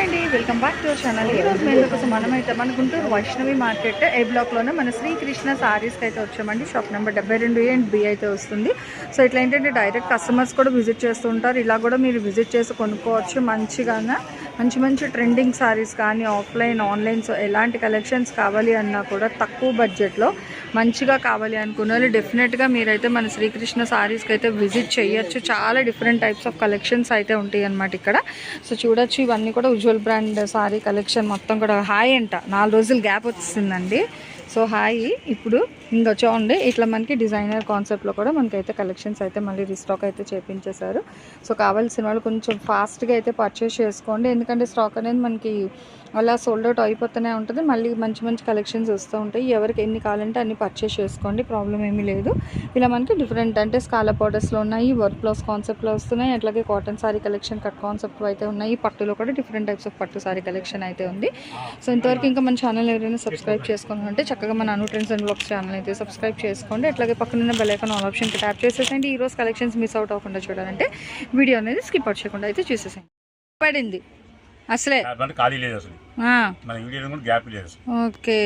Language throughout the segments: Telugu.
హాయ్ అండి. Welcome back to our channel ఈ రోజు మేము కోసం మనమైతే మన గుంటూరు వైష్ణవి మార్కెట్ ఏ బ్లాక్లోనే మన శ్రీకృష్ణ సారీస్కి అయితే వచ్చామండి. షాప్ నెంబర్ డెబ్బై రెండు ఏ అండ్ బి అయితే వస్తుంది. సో ఇట్లా ఏంటంటే డైరెక్ట్ కస్టమర్స్ కూడా విజిట్ చేస్తూ ఉంటారు. ఇలా కూడా మీరు విజిట్ చేసి కొనుక్కోవచ్చు. మంచిగానే? మంచి మంచి ట్రెండింగ్ సారీస్ కానీ ఆఫ్లైన్ ఆన్లైన్ సో ఎలాంటి కలెక్షన్స్ కావాలి అన్నా కూడా తక్కువ బడ్జెట్లో మంచిగా కావాలి అనుకున్న వాళ్ళు డెఫినెట్గా మీరైతే మన శ్రీకృష్ణ సారీస్కి అయితే విజిట్ చేయొచ్చు. చాలా డిఫరెంట్ టైప్స్ ఆఫ్ కలెక్షన్స్ అయితే ఉంటాయి అనమాట ఇక్కడ. సో చూడొచ్చు ఇవన్నీ కూడా ఉజ్వల్ బ్రాండ్ సారీ కలెక్షన్ మొత్తం కూడా. హాయ్ అంట నాలుగు రోజులు గ్యాప్ వచ్చిందండి. సో హాయ్ ఇప్పుడు ఇంకా చూడండి ఇట్లా మనకి డిజైనర్ కాన్సెప్ట్లో కూడా మనకైతే కలెక్షన్స్ అయితే మళ్ళీ రీస్టాక్ అయితే చేపించేశారు. సో కావాల్సిన వాళ్ళు కొంచెం ఫాస్ట్గా అయితే పర్చేస్ చేసుకోండి. ఎందుకంటే స్టాక్ అనేది మనకి అలా సోల్డ్ అవుట్ అయిపోతూనే ఉంటుంది. మళ్ళీ మంచి మంచి కలెక్షన్స్ వస్తూ ఉంటాయి. ఎవరికి ఎన్ని కావాలంటే అన్ని పర్చేస్ చేసుకోండి. ప్రాబ్లం ఏమీ లేదు. ఇలా మనకి డిఫరెంట్ అంటే స్కాలా పౌడర్స్లో ఉన్నాయి వర్క్ బ్లౌజ్ కాన్సెప్ట్లో వస్తున్నాయి అట్లాగే cotton sari collection cut concept అయితే ఉన్నాయి. పట్టులో కూడా డిఫరెంట్ టైప్స్ ఆఫ్ పట్టు సారీ కలెక్షన్ అయితే ఉంది. సో ఇంతవరకు ఇంకా మన ఛానల్ ఎవరైనా సబ్స్క్రైబ్ చేసుకోవాలంటే అంటే చక్కగా మన Anu trends and blogs channel అయితే సబ్స్క్రైబ్ చేసుకోండి. అట్లాగే పక్కన బెల్ ఐకాన్ ఆల్ ఆప్షన్కి ట్యాప్ చేసేసండి ఈ రోజు కలెక్షన్స్ మిస్ అవుట్ అవ్వకుండా చూడాలంటే వీడియో అనేది స్కిప్ అవుట్ చేయకుండా అయితే చూసేసండి పడింది. అసలే. అంటే ఖాళీ లేదు అసలు. ఆ, మన వీడియో కూడా గ్యాప్ లేదు ఓకే.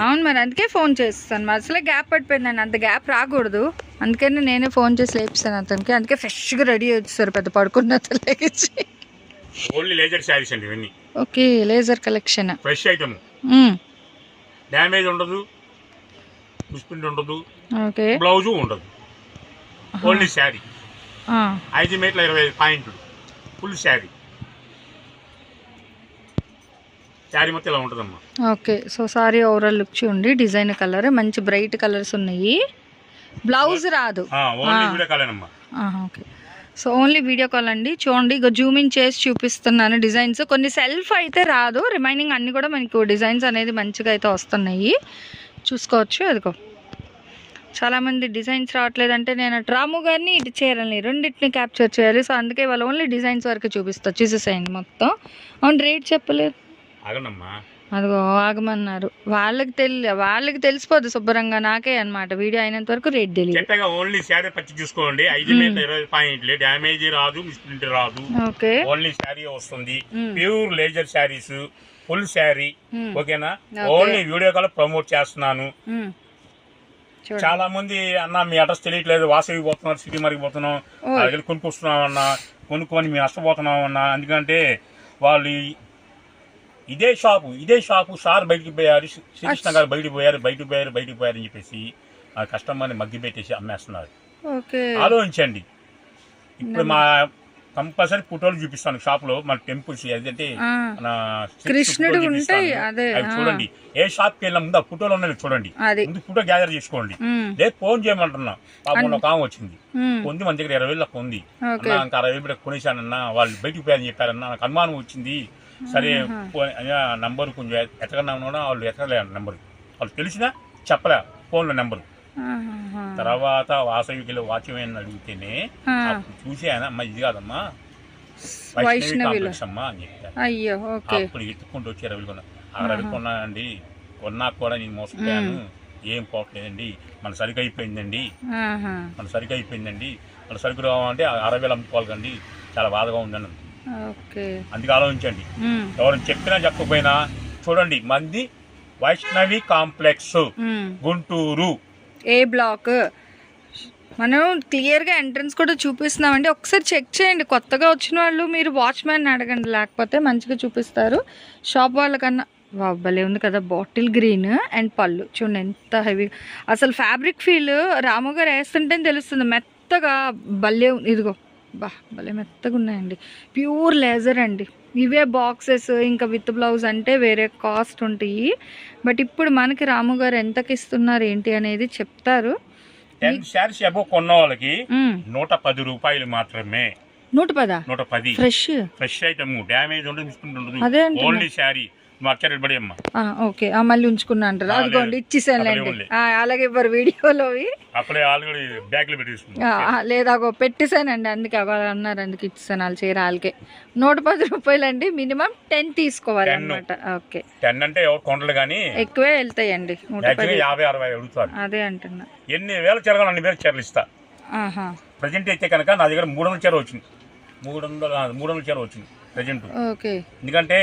అవును మరి అందుకే ఫోన్ చేస్తాను. మరి అసలే గ్యాప్ పడిపోయిందండి అంత గ్యాప్ రాకూడదు. అందుకని నేనే ఫోన్ చేసి లేపిస్తాను అతనికి. అందుకే ఫ్రెష్గా రెడీ వచ్చేసారు పెద్ద పడుకున్న లేచి. ఓన్లీ లేజర్ శారీస్ అండి ఇవన్నీ. Okay laser collection fresh item damage ఉండదు మిస్ప్రింట్ ఉండదు ఓకే. బ్లౌజు ఉండదు. ఓన్లీ శారీ. ఐదు మీటర్ల ఇరవై ఐదు పాయింట్లు. ఫుల్ శారీ. శారీ మొత్తం ఇలా ఉంటుందమ్మా. Okay. So sari overall look చూడండి డిజైన్ కలర్ మంచి బ్రైట్ కలర్స్ ఉన్నాయి. బ్లౌజ్ రాదు. ఓన్లీ వీడియో కాలేనమ్మా ఆహా, okay. So only video call అండి. చూడండి ఇక జూమింగ్ చేసి చూపిస్తున్నాను డిజైన్స్. కొన్ని సెల్ఫ్ అయితే రాదు. రిమైనింగ్ అన్నీ కూడా మనకు డిజైన్స్ అనేది మంచిగా అయితే వస్తున్నాయి. చూసుకోవచ్చు అదిగో. చాలామంది డిజైన్స్ రావట్లేదంటే నేను డ్రాము రాము గారిని ఇటు చేయాలని రెండింటిని క్యాప్చర్ చేయాలి. సో అందుకే వాళ్ళు ఓన్లీ డిజైన్స్ వరకు చూపిస్తా. చూసేసేయండి మొత్తం. అవును రేట్ చెప్పలేదు. అదిగో ఆగమన్నారు. వాళ్ళకి తెలి వాళ్ళకి తెలిసిపోద్ది శుభ్రంగా నాకే అన్నమాట. వీడియో అయినంత వరకు రేట్ తెలియదు ఓన్లీ శారీ పచ్చి చూసుకోండి. ఐదు ఇరవై పాయింట్లు. డ్యామేజ్ రాదు మిస్ప్రింట్ రాదు. ఓకే. ఓన్లీ శారీ వస్తుంది. Pure laser saris full sari. ఓకేనా? Okay. Only video call promote చేస్తున్నాను. చాలా మంది అన్న మీ అడ్రస్ తెలియట్లేదు. వాసవి పోతున్నారు సిటీ మరికి పోతున్నాం. కొనుక్కొస్తున్నాం అన్న కొనుక్కొని మేము నష్టపోతున్నాం అన్న ఎందుకంటే వాళ్ళు ఇదే షాపు ఇదే షాపు సార్ బయటికి పోయారు శ్రీకృష్ణ గారు బయటికి పోయారు బయటికి పోయారు బయటికి పోయారు అని చెప్పేసి ఆ కస్టమర్ని మగ్గి పెట్టేసి అమ్మేస్తున్నారు. ఆలోచించండి. ఇప్పుడు మా కంపల్సరీ ఫోటోలు చూపిస్తాను షాప్లో మన టెంపుల్స్ ఏదంటే కృష్ణుడు. ఉంటాయి, అదే. చూడండి. ఏ షాప్కి వెళ్ళినా ముందు ఆ ఫోటోలు ఉన్నాయి చూడండి. ముందు ఫోటో గ్యాదర్ చేసుకోండి. లేదు ఫోన్ చేయమంటున్నా. పాపం ఒక ఆమె వచ్చింది. ఉంది మన దగ్గర ఇరవై వేలకు ఉంది. ఓకే. అన్న ఇంకా అరవై వేలు కొనేసానన్నా వాళ్ళు బయటికి పోయారని చెప్పారన్నా నాకు అనుమానం వచ్చింది. సరే నంబర్ కొంచెం ఎత్తకన్నా ఉన్నా వాళ్ళు ఎత్తలే నంబర్. వాళ్ళు తెలిసినా చెప్పలే ఫోన్లో నెంబర్. తర్వాత వాసవికిలో వాచ్మెన్ అడిగితేనే చూసి ఆయన అమ్మ ఇది కాదమ్మా అమ్మా అని ఓకే. అప్పుడు ఎత్తుకుంటూ వచ్చి రవి కొన్నా ఆ రవి కొన్నానండి. కొన్నాక కూడా నేను మోసపోయాను. ఏం పోవట్లేదండి. మన సరిగ్గా అయిపోయిందండి. మన సరిగ్గా అయిపోయిందండి. మన సరుకు రావాలంటే అరవై వేలు అమ్ముకోవాలి కండి చాలా బాధగా ఓకే అందుకే ఆలోచించండి. ఉమ్. ఎవరైనా చెప్పినా చెప్పకపోయినా చూడండి మంది Vaishnavi complex. Guntur. A block? మనం క్లియర్గా ఎంట్రన్స్ కూడా చూపిస్తున్నామండి. ఒకసారి చెక్ చేయండి. కొత్తగా వచ్చిన వాళ్ళు మీరు వాచ్మ్యాన్ అడగండి. లేకపోతే మంచిగా చూపిస్తారు. షాప్ వాళ్ళకన్నా భలే ఉంది కదా. బాటిల్ గ్రీన్ అండ్ పళ్ళు. చూడండి ఎంత హెవీ. అసలు ఫ్యాబ్రిక్ ఫీల్ రాము గారు వేస్తుంటేనే తెలుస్తుంది. మెత్తగా భలే. ఇదిగో. బా భలే మెత్తగా ఉన్నాయండి. ప్యూర్ లేజర్ అండి. ఇవే బాక్సెస్ ఇంకా విత్ బ్లౌజ్ అంటే వేరే కాస్ట్ ఉంటాయి. బట్ ఇప్పుడు మనకి రాము గారు ఎంతకి ఇస్తున్నారు ఏంటి అనేది చెప్తారు. టెన్ షేర్స్ అబో కొన్న వాళ్ళకి. నూట పది రూపాయలు మాత్రమే. నూట పదా? నూట పది. ఫ్రెష్? Fresh item. డ్యామేజ్ ఉండదు మిస్ప్రింట్. ఓన్లీ శారీ. ఓకే. ఆ, మళ్ళీ ఉంచుకున్నా అంటారు. అదిగోండి. ఇచ్చేసానులేండి అలాగే ఇవ్వరు వీడియోలో అప్పుడే ఆల్రెడీ బ్యాగ్లో పెట్టేసుకుంది లేదా పెట్టేశానండి అందుకే అన్నారు అందుకే ఇచ్చేసాను వాళ్ళ చీర వాళ్ళకే. నూట పది రూపాయలు అండి మినిమం టెన్ తీసుకోవాలి. అనమాట ఓకే. టెన్ అంటే కొండలు కానీ ఎక్కువే వెళ్తాయండి. యాభై అరవై అదే అంటున్నా. ఎన్ని వేల చీరలు అన్ని వేల చీరలు ఇస్తా. ఆహా. ప్రజెంట్ అయితే కనుక నా దగ్గర మూడు వందల చీర వచ్చింది మూడు వందల మూడు వందల చీర వచ్చింది ప్రజెంట్ ఓకే. ఎందుకంటే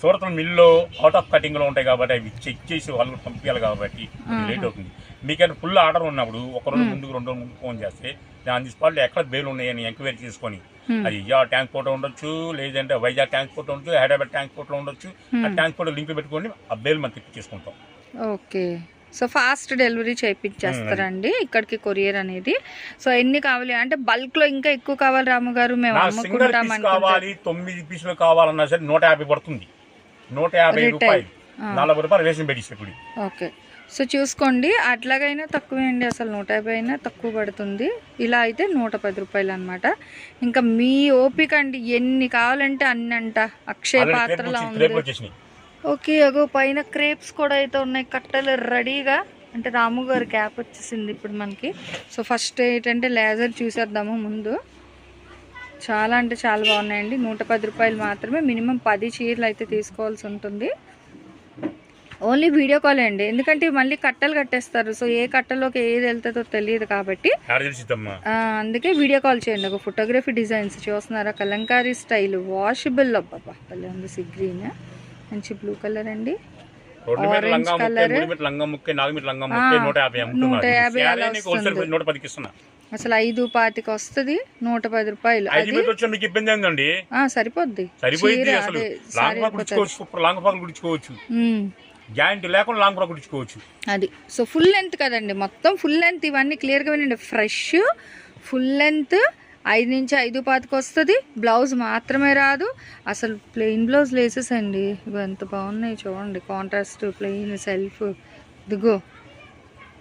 సూరత్ మిల్లో అవుట్ ఆఫ్ కటింగ్లో ఉంటాయి కాబట్టి అవి చెక్ చేసి వాళ్ళు పంపించాలి కాబట్టి లేట్ అవుతుంది. మీకైనా ఫుల్ ఆర్డర్ ఉన్నప్పుడు ఒక రోజు ముందుకు రెండు రోజులు ముందుకు ఫోన్ చేస్తే దాని స్పాట్లో ఎక్కడ బేలు ఉన్నాయని ఎంక్వైరీ చేసుకొని అది విజయవాడ ట్రాన్స్పోర్ట్ ఉండొచ్చు లేదంటే వైజాగ్ ట్రాన్స్పోర్ట్ ఉండొచ్చు హైదరాబాద్ ట్రాన్స్పోర్ట్లో ఉండొచ్చు. ఆ ట్రాన్స్పోర్ట్ లింక్ పెట్టుకొని ఆ బేల్ మనం తెప్పించేసుకుంటాం ఓకే. సో ఫాస్ట్ డెలివరీ చేయించేస్తారండి ఇక్కడికి కొరియర్ అనేది. సో ఎన్ని కావాలి? అంటే బల్క్లో ఇంకా ఎక్కువ కావాలి రాము గారు? మేము అమ్ముకుంటాం కావాలి తొమ్మిది పీసులు కావాలన్నా సరే నూట యాభై పడుతుంది. నూట యాభై. రూపాయలు. నలభై రూపాయలు రేషన్ ఇప్పుడు ఓకే. సో చూసుకోండి అట్లాగైనా తక్కువే అండి అసలు. నూట యాభై అయినా తక్కువ పడుతుంది. ఇలా అయితే నూట పది రూపాయలు అనమాట ఇంకా మీ ఓపిక అండి ఎన్ని కావాలంటే అన్ని అంట అక్షయ పాత్రలా ఉంది. ఓకే అగో పైన క్రేప్స్ కూడా అయితే ఉన్నాయి. కట్టలు రెడీగా. అంటే రాము గారి క్యాప్ వచ్చేసింది ఇప్పుడు మనకి. సో ఫస్ట్ ఏంటంటే లేజర్ చూసేద్దాము ముందు. చాలా అంటే చాలా బాగున్నాయండి. నూట పది రూపాయలు మాత్రమే మినిమం పది చీరలు అయితే తీసుకోవాల్సి ఉంటుంది. ఓన్లీ వీడియో కాల్ అండి. ఎందుకంటే మళ్ళీ కట్టలు కట్టేస్తారు. సో ఏ కట్టలోకి ఏది వెళ్తుందో తెలియదు కాబట్టి. అందుకే వీడియో కాల్ చేయండి. ఒక ఫోటోగ్రఫీ డిజైన్స్ చూస్తున్నారా? కలంకారీ స్టైల్. వాషబుల్ అబ్బాబా ఉంది సి గ్రీన్. మంచి బ్లూ కలర్ అండి. రెండు మీటర్ Orange లంగా ముక్క colour. మూడు మీటర్ లంగా ముక్క నాలుగు మీటర్ లంగా ముక్క ఆ, నూట యాభై అలా వస్తుంది. అసలు ఐదు పాతికి వస్తుంది నూట పది రూపాయలు. మీకు ఇబ్బంది ఏందండి? సరిపోద్ది. సరిపోయింది చీర అసలు. అదే లాంగ్ సారీ ఫ్రాక్ కుట్టించుకోవచ్చు సూపర్ లాంగ్ ఫ్రాక్ కుట్టించుకోవచ్చు ఉమ్, జాయింట్ లేకుండా లాంగ్ ఫ్రాక్ కుట్టించుకోవచ్చు అది. సో ఫుల్ లెంత్ కదండి మొత్తం ఫుల్ లెంత్ ఇవన్నీ క్లియర్గా వినండి. ఫ్రెష్ ఫుల్ లెంత్ ఐదు నుంచి ఐదు పాతికి వస్తుంది. బ్లౌజ్ మాత్రమే రాదు. అసలు ప్లెయిన్ బ్లౌజ్ లేసెస్ అండి. ఇగో ఎంత బాగున్నాయి చూడండి. కాంట్రాస్ట్ ప్లెయిన్ సెల్ఫ్ దిగో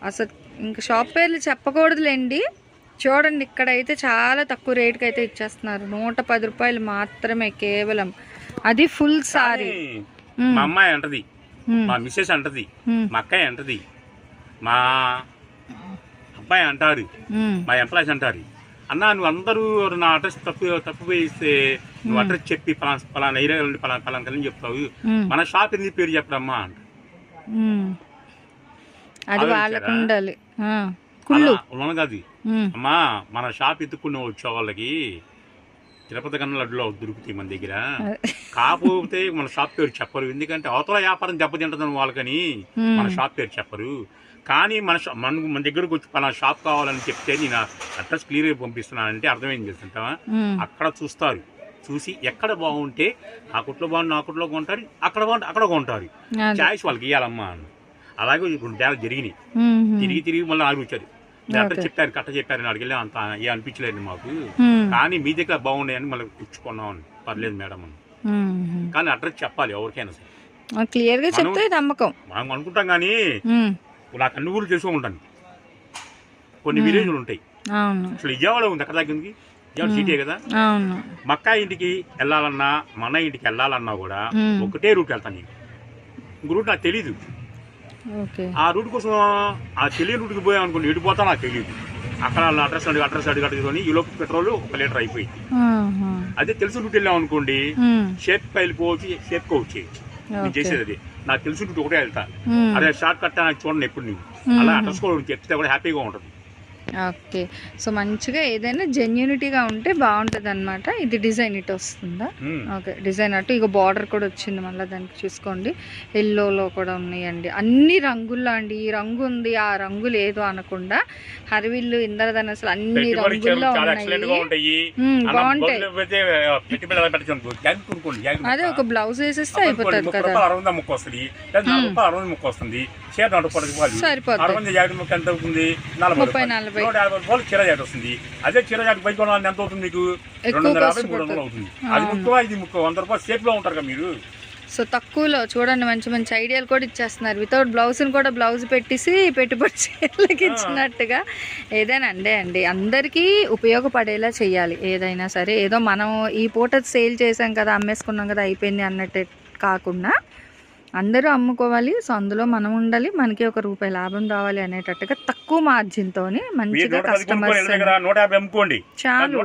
అసలు ఇంకా షాప్ పేర్లు చెప్పకూడదులేండి. చూడండి ఇక్కడైతే చాలా తక్కువ రేట్కి అయితే ఇచ్చేస్తున్నారు. నూట పది రూపాయలు మాత్రమే కేవలం. అది ఫుల్ సారీ. మా అమ్మాయి అంటది మా మిస్సెస్ అంటది మా అక్కయ్య అంటది మా అబ్బాయి అంటాడు మా ఎంప్లాయీస్ అంటారు. అన్నా నువ్వు అందరూ నా అడ్రస్ తప్పు తప్పిపోయిస్తే నువ్వు అడ్రస్ చెప్పి పలానా పలానా ఏరియా నుండి పలానా పలానా కలిసి చెప్తావు. మన షాప్ ఎందుకు పేరు చెప్పడమ్మా అంట. అది? వాళ్ళకు ఉండాలి కుళ్ళు. అమ్మా మన షాప్ ఎత్తుకున్న వచ్చే వాళ్ళకి తిరుపతి కన్నా లడ్డులో దొరుకుతాయి మన దగ్గర. కాకపోతే మన షాప్ పేరు చెప్పరు. ఎందుకంటే అవతల వ్యాపారం దెబ్బతింటుందని వాళ్ళకని మన షాప్ పేరు చెప్పరు. కానీ మన మన మన దగ్గరకు వచ్చి పలానా షాప్ కావాలని చెప్తే నేను అడ్రస్ క్లియర్గా పంపిస్తున్నానంటే అర్థమైంది తెలుసుంటావా? అక్కడ చూస్తారు. చూసి ఎక్కడ బాగుంటే ఆ కుట్లో బాగుంటే ఆ కుట్లో కొంటారు అక్కడ బాగుంటే అక్కడ కొంటారు. చాయిస్ వాళ్ళకి ఇవ్వాలమ్మా అలాగే రెండు డేలు జరిగినాయి. తిరిగి తిరిగి మళ్ళీ ఆగి వచ్చారు. Okay. చెప్పారు కట్ట చెప్పారు నాడికి వెళ్ళి అంత ఏ అనిపించలేదు మాకు. కానీ మీ దగ్గర బాగున్నాయని మళ్ళీ ఇచ్చుకున్నాం అని పర్లేదు మేడం అని. కానీ అడ్రస్ చెప్పాలి ఎవరికైనా సరే. క్లియర్గా చెప్తే నమ్మకం. మనం అనుకుంటాం కానీ నాకు అన్ని ఊళ్ళు తెలుసుకుంటాను కొన్ని విలేజ్లు ఉంటాయి. అసలు విజయవాడ ఉంది ఎక్కడ తగ్గింది విజయవాడ సిటీ కదా? మక్కా ఇంటికి వెళ్ళాలన్నా మన ఇంటికి వెళ్ళాలన్నా కూడా. ఒకటే రూట్ వెళ్తాను నేను. ఇంక రూట్ నాకు తెలీదు. ఆ రూట్ కోసం ఆ తెలియని రూట్కి పోయాం అనుకోండి ఎటు పోతా నాకు తెలియదు. అక్కడ వాళ్ళ అడ్రస్ అడిగి అడ్రస్ అడిగి అడుగుకొని ఈ లోపు పెట్రోల్ ఒక లీటర్ అయిపోయింది. అదే తెలిసిన రూట్ వెళ్ళాం అనుకోండి షేప్ వెళ్ళిపోవచ్చు షేప్కోవచ్చు నేను ఓకే. చేసేది అది. నాకు తెలిసిన రూట్ ఒకటే వెళ్తా. అదే షార్ట్ కట్ నాకు చూడండి ఎప్పుడు నువ్వు. అలా అడ్రస్ కూడా చెప్తే కూడా హ్యాపీగా ఉంటుంది. ఓకే. సో మంచిగా ఏదైనా జెన్యూనిటీగా ఉంటే బాగుంటుంది అనమాట ఇది డిజైన్ ఇటు వస్తుందా. ఓకే. డిజైన్ అటు ఇక బార్డర్ కూడా వచ్చింది మళ్ళీ దానికి చూసుకోండి. ఎల్లోలో కూడా ఉన్నాయండి. అన్ని రంగుల్లో అండి. ఈ రంగు ఉంది ఆ రంగు లేదు అనకుండా హరివిల్లు ఇంద్రధనస్సులు అన్ని రంగుల్లో ఉన్నాయి. బాగుంటాయి. అదే. ఒక బ్లౌజ్ వేసేస్తే అయిపోతుంది కదా. సరిపోతుంది ముప్పై. నలభై. నూట యాభై రూపాయలు చీర జాకెట్ వస్తుంది. అదే బయట కొనాలని ఎంత అవుతుంది మీకు? రెండు వందల యాభై మూడు వందలు. అవుతుంది. అది ఇది వంద రూపాయలు సేఫ్లో ఉంటారు కదా మీరు? సో తక్కువలో చూడండి మంచి మంచి ఐడియాలు కూడా ఇచ్చేస్తున్నారు. వితౌట్ బ్లౌజ్ని కూడా బ్లౌజ్ పెట్టేసి పెట్టుబడి చీరలకి ఇచ్చినట్టుగా ఏదైనా అండే అండి. అందరికీ ఉపయోగపడేలా చేయాలి. ఏదైనా సరే ఏదో మనం ఈ పూట సేల్ చేసాం కదా అమ్మేసుకున్నాం కదా అయిపోయింది అన్నట్టు కాకుండా అందరూ అమ్ముకోవాలి. సో అందులో మనం ఉండాలి. మనకి ఒక రూపాయి లాభం రావాలి అనేటట్టుగా తక్కువ మార్జిన్తో మీరు మంచిగా కస్టమర్స్ చాలు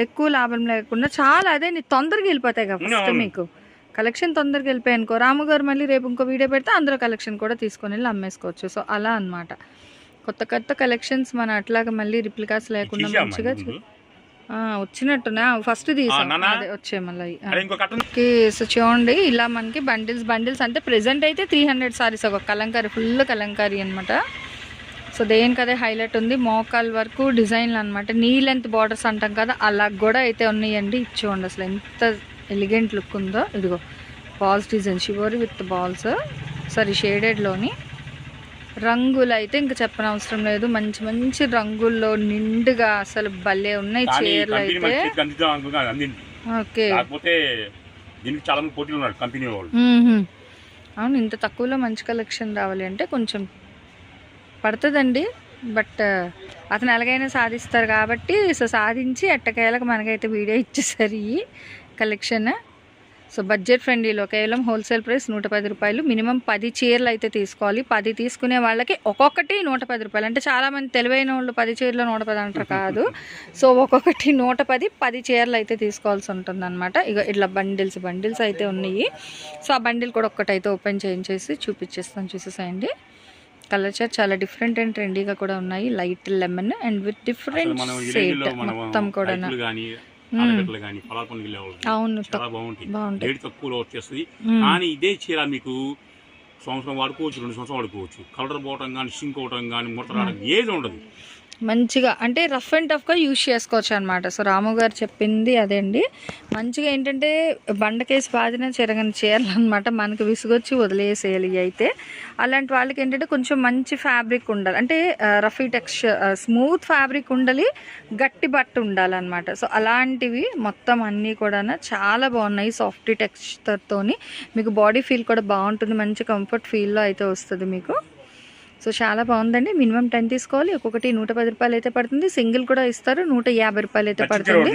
ఎక్కువ లాభం లేకుండా చాలా అదే నీ తొందరగా వెళ్ళిపోతాయి కదా ఫస్ట్. మీకు. కలెక్షన్ తొందరగా వెళ్ళిపోయాయి అనుకో రాము గారు మళ్ళీ రేపు ఇంకో వీడియో పెడితే అందులో కలెక్షన్ కూడా తీసుకొని వెళ్ళి అమ్మేసుకోవచ్చు. సో అలా అన్నమాట. కొత్త కొత్త కలెక్షన్స్ మన అట్లాగా మళ్ళీ రిప్లికాస్ లేకుండా మంచిగా వచ్చినట్టున్నా ఫస్ట్ తీసాం. నానా? అదే వచ్చే మళ్ళీ అరే ఇంకో కట్టన్ ఓకే సో చూడండి ఇలా మనకి బండిల్స్ బండిల్స్ అంటే ప్రెసెంట్ అయితే త్రీ హండ్రెడ్ సారీస్ ఒక కలంకారీ ఫుల్ కలంకారీ అనమాట సో దేనికి అదే హైలైట్ ఉంది? మోకాల్ వరకు డిజైన్లు అనమాట నీ లెంత్ బార్డర్స్ అంటాం కదా అలా కూడా అయితే ఉన్నాయండి. ఇది చూడండి అసలు ఎంత ఎలిగెంట్ లుక్ ఉందో. ఇదిగో balls design shibori with balls sari షేడెడ్లోని రంగులు అయితే ఇంకా చెప్పనవసరం లేదు. మంచి మంచి రంగుల్లో నిండుగా అసలు భలే ఉన్నాయి చీరలు అయితే ఓకే. కాకపోతే దీనికి చాలా మంది పోటీలు ఉన్నారు కంపెనీ వాళ్ళు. మ్మ్హ్మ్. అవును ఇంత తక్కువలో మంచి కలెక్షన్ రావాలి అంటే కొంచెం పడుతుందండి. బట్ అతను ఎలాగైనా సాధిస్తారు కాబట్టి సో సాధించి ఎట్టకేలకు మనకైతే వీడియో ఇచ్చేసారు కలెక్షన్. సో బడ్జెట్ ఫ్రెండ్లీలో కేవలం హోల్సేల్ ప్రైస్ నూట పది రూపాయలు. మినిమం పది చీరలు అయితే తీసుకోవాలి. పది తీసుకునే వాళ్ళకి ఒక్కొక్కటి నూట పది రూపాయలు. అంటే చాలామంది తెలివైన వాళ్ళు పది చీరలు నూట పది అంటారు కాదు. సో ఒక్కొక్కటి నూట పది పది చీరలు అయితే తీసుకోవాల్సి ఉంటుంది అనమాట ఇక ఇట్లా బండిల్స్ బండిల్స్ అయితే ఉన్నాయి. సో ఆ బండిల్ కూడా ఒక్కటైతే ఓపెన్ చేయించేసి చూపించేస్తాను చూసేసేయండి. కలర్ చార్ట్ చాలా డిఫరెంట్ అండ్ ట్రెండీగా కూడా ఉన్నాయి. Light lemon and with different shade మొత్తం కూడా రైతులు కానీ పొలాల పనులు వెళ్ళే వాళ్ళు అవును చాలా బాగుంటాయి. రేటు తక్కువలో వచ్చేస్తుంది. కానీ ఇదే చీర మీకు సంవత్సరం వాడుకోవచ్చు రెండు సంవత్సరం వాడుకోవచ్చు. కలర్ పోవటం కానీ సింక్ అవటం కానీ ముడత రావడం ఏది ఉండదు. మంచిగా అంటే రఫ్ అండ్ టఫ్గా యూజ్ చేసుకోవచ్చు అనమాట సో రాము గారు చెప్పింది అదే అండి. మంచిగా ఏంటంటే బండకేసి బాధిన చెరగని చీరలు మనకు విసుగొచ్చి వదిలేసేయాలి అయితే. అలాంటి వాళ్ళకి ఏంటంటే కొంచెం మంచి ఫ్యాబ్రిక్ ఉండాలి. అంటే రఫీ టెక్స్చర్ స్మూత్ ఫ్యాబ్రిక్ ఉండాలి గట్టి బట్ట ఉండాలన్నమాట. సో అలాంటివి మొత్తం అన్నీ కూడా చాలా బాగున్నాయి సాఫ్ట్ టెక్స్చర్తోని. మీకు బాడీ ఫీల్ కూడా బాగుంటుంది. మంచి కంఫర్ట్ ఫీల్లో అయితే వస్తుంది మీకు. సో చాలా బాగుందండి. మినిమం టెన్ తీసుకోవాలి. ఒక్కొక్కటి నూట పది రూపాయలు అయితే పడుతుంది. సింగిల్ కూడా ఇస్తారు. నూట యాభై రూపాయలు అయితే పడుతుంది.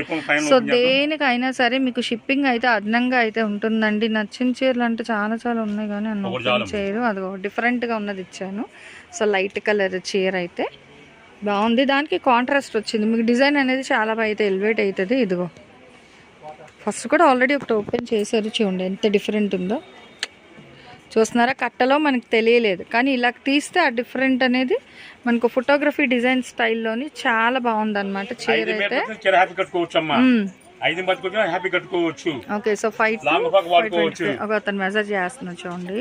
సో దేనికైనా సరే మీకు షిప్పింగ్ అయితే అదనంగా అయితే ఉంటుందండి. నచ్చిన చీరలు అంటే చాలా చాలా ఉన్నాయి కానీ అన్న. చేయరు. అది డిఫరెంట్గా ఉన్నది ఇచ్చాను. సో లైట్ కలర్ చీర అయితే. బాగుంది. దానికి కాంట్రాస్ట్ వచ్చింది. మీకు డిజైన్ అనేది చాలా బాగా అయితే ఎలివేట్ అవుతుంది. ఇదిగో. ఫస్ట్ కూడా ఆల్రెడీ ఒకటి ఓపెన్ చేశారు. చూడండి ఎంత డిఫరెంట్ ఉందో. చూస్తున్నారా? కట్టలో మనకు తెలియలేదు. కానీ ఇలా తీస్తే ఆ డిఫరెంట్ అనేది మనకు ఫోటోగ్రఫీ డిజైన్ స్టైల్లోని చాలా బాగుందన్నమాట చీర అయితే. ఐదు హ్యాపీ కట్టుకోవచ్చు. ఓకే సో ఫైవ్ ఒక అతను మెసేజ్ చేస్తున్నా చూడండి.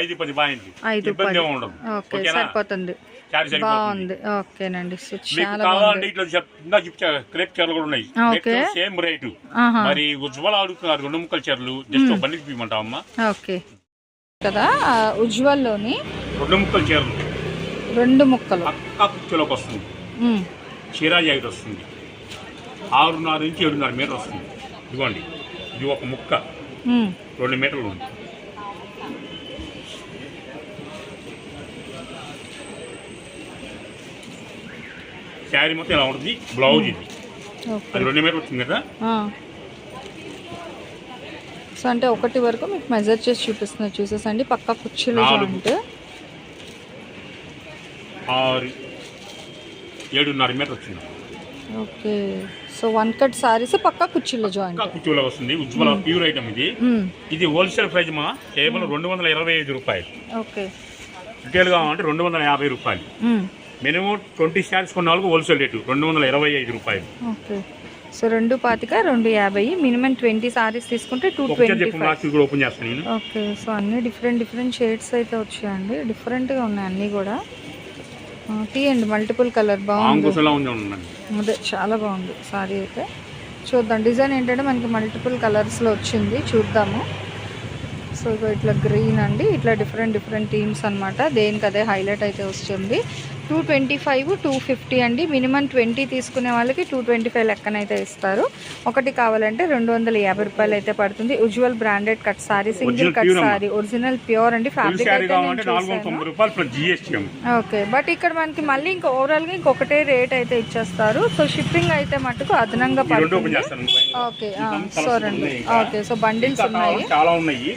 ఐదు పది పది. ఓకే సరిపోతుంది. సరిపోతుంది బాగుంది. ఓకేనండి. మీకు కావాలంటే ఇట్లా క్రేప్ చీరలు కూడా ఉన్నాయి. Same rate. మరి ఉజ్వల అడుగుతున్నారు రెండు ముక్కల చీరలు. జస్ట్ బండికి పిమ్మంటావు అమ్మా ఓకే. కదా ఆ, ఉజ్వల్లోని రెండు ముక్కల చీరలు. రెండు ముక్కలు. పక్కా కుర్చీలోకి వస్తుంది. చీరా జాకెట్ వస్తుంది. ఆరున్నర నుంచి ఏడున్నర మీటర్ వస్తుంది. ఇదిగోండి. ఇది ఒక ముక్క. రెండు మీటర్లు ఉంది. శారీ మొత్తం ఇలా ఉంటుంది? బ్లౌజ్ ఇది. అది రెండు మీటర్లు వచ్చింది కదా. సో అంటే ఒకటి వరకు మీకు మెజర్ చేసి చూపిస్తున్నారు చూసేసండి. పక్క కుర్చీలు. జాయింట్ ఆరు ఏడున్నర మీటర్ వచ్చింది. Okay. So one cut saris పక్క కుర్చీలో జాయింట్ ఇంకా కుర్చీలో వస్తుంది. ఉజ్వల ప్యూర్ ఐటమ్ ఇది. ఇది హోల్సేల్ ప్రైస్ మా కేవలం రెండు వందల ఇరవై ఐదు రూపాయలు. ఓకే. రిటైల్ కావాలంటే రెండు వందల యాభై రూపాయలు. మినిమం ట్వంటీ శారీస్ కొన్న వాళ్ళకి హోల్సేల్ రేటు రెండు వందల ఇరవై ఐదు రూపాయలు. ఓకే. సో రెండు పాతిక రెండు యాభై మినిమం ట్వంటీ సారీస్ తీసుకుంటే టూ ట్వంటీ ఓపెన్ చేస్తాను నేను. ఓకే. సో అన్ని డిఫరెంట్ డిఫరెంట్ షేడ్స్ అయితే వచ్చాయండి. డిఫరెంట్గా ఉన్నాయి అన్నీ కూడా. తీయండి మల్టిపుల్ కలర్ బాగుంది. అదే చాలా బాగుంది సారీ అయితే. చూద్దాం. డిజైన్ ఏంటంటే మనకి మల్టిపుల్ కలర్స్లో వచ్చింది. చూద్దాము. సో ఇట్లా గ్రీన్ అండి. ఇట్లా డిఫరెంట్ డిఫరెంట్ థీమ్స్ అనమాట దేనికి అదే హైలైట్ అయితే వస్తుంది. Two twenty five two fifty అండి. మినిమం ట్వంటీ తీసుకునే వాళ్ళకి టూ ట్వంటీ ఫైవ్ లెక్కనైతే ఇస్తారు. ఒకటి కావాలంటే రెండు వందల యాభై రూపాయలు అయితే పడుతుంది. Ujjwal branded cut sari single cut. Sari original pure అండి. ఫ్యాబ్రిక్ అయితే ఓకే బట్ ఇక్కడ మనకి మళ్ళీ ఇంకా ఓవరాల్గా ఇంకొకటే రేట్ అయితే ఇచ్చేస్తారు. సో షిప్పింగ్ అయితే మటుకు అదనంగా పడుతుంది. ఓకే ఇంకా సో colours రండి ఉన్నాయి ఇంకా. ఓకే సో బండిల్స్ ఉన్నాయి. కావాలి, చాలా ఉన్నాయి.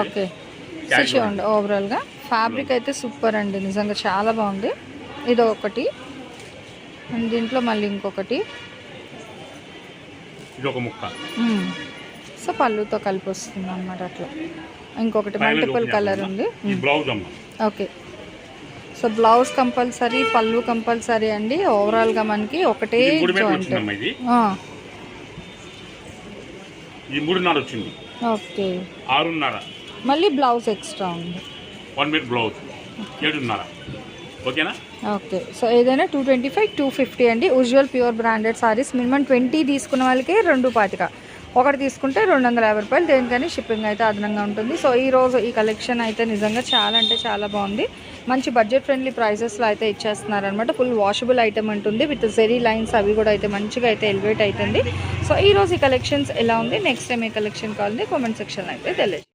ఓకే ఓవరాల్గా. ఫ్యాబ్రిక్ అయితే సూపర్ అండి. నిజంగా చాలా బాగుంది. ఇది ఒకటి. అండ్ దీంట్లో మళ్ళీ ఇంకొకటి. సో పళ్ళుతో కలిపి వస్తుంది అనమాట అట్లా. ఇంకొకటి మల్టిపుల్ కలర్? ఉంది. ఓకే. సో బ్లౌజ్ కంపల్సరీ పళ్ళు కంపల్సరీ అండి. ఓవరాల్గా మనకి ఒకటే జాయింట్. ఓకే. మళ్ళీ బ్లౌజ్ ఎక్స్ట్రా ఉంది. One metre blouse. ఏడున్నర. ఓకేనా? ఓకే. సో ఏదైనా two twenty five two fifty అండి. Usual pure branded saris minimum twenty తీసుకున్న వాళ్ళకి రెండు పాతిక. ఒకటి తీసుకుంటే రెండు వందల యాభై రూపాయలు. దేనికని షిప్పింగ్ అయితే అదనంగా ఉంటుంది. సో ఈ రోజు ఈ కలెక్షన్ అయితే నిజంగా చాలా అంటే చాలా బాగుంది. మంచి బడ్జెట్ ఫ్రెండ్లీ ప్రైసెస్లో అయితే ఇచ్చేస్తున్నారనమాట ఫుల్ వాషబుల్ ఐటమ్ ఉంటుంది విత్ జెరీ లైన్స్ అవి కూడా అయితే మంచిగా అయితే ఎలివేట్ అవుతుంది సో ఈ రోజు ఈ కలెక్షన్స్ ఎలా ఉంది? నెక్స్ట్ టైం ఏ కలెక్షన్ కావాలని కామెంట్ సెక్షన్లో అయితే తెలియదు